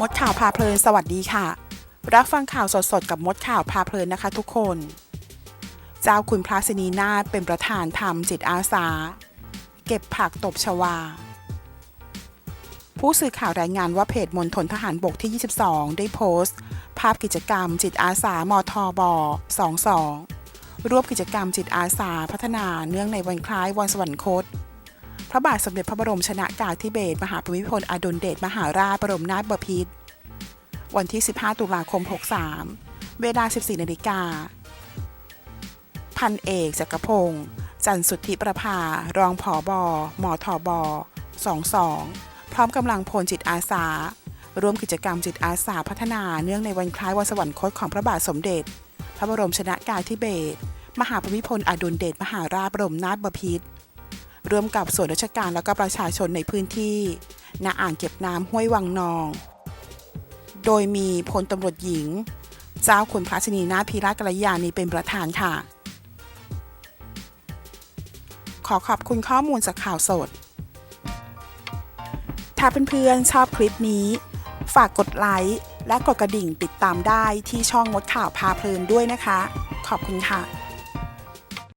มดข่าวพาเพลินสวัสดีค่ะ รับฟังข่าวสดๆ กับมดข่าวพาเพลินนะคะทุกคน เจ้าคุณพระศินีนาถเป็นประธานทำจิตอาสา เก็บผักตบชวา ผู้สื่อข่าวรายงานว่าเพจมณฑลทหารบกที่ 22 ได้โพสต์ ภาพกิจกรรมจิตอาสามทบ22ร่วมกิจกรรมจิตอาสาพัฒนาเนื่องในวันคล้ายวันสวรรคต ระบาทสมเด็จพระบรมชนากาธิเบศรมหาภูมิพลอดุลเดชมหาราชบรมนาถบพิตรวันที่ 15 ตุลาคม 63 เวลา 14 นาฬิกา พันเอกจักรพงศ์จันทร์สุทธิประภา รองผอบอมทบ22 พร้อมกำลังพลจิตอาสา ร่วมกิจกรรมจิตอาสาพัฒนาเนื่องในวันคล้ายวันสวรรคตของพระบาทสมเด็จ พระบรมชนากาธิเบศรมหาภูมิพลอดุลเดชมหาราชบรมนาถบพิตร ร่วมกับส่วนราชการและก็ประชาชนในพื้นที่ณอ่างเก็บน้ำห้วยวังนอง โดยมีพลตำรวจหญิง เจ้าคุณพระชนีนาพีระกัลยาณีเป็นประธานค่ะ ขอขอบคุณข้อมูลจากข่าวสด ถ้าเพื่อนๆชอบคลิปนี้ ฝากกดไลค์และกดกระดิ่งติดตามได้ที่ช่องมดข่าวพาเพลินด้วยนะคะ ขอบคุณค่ะ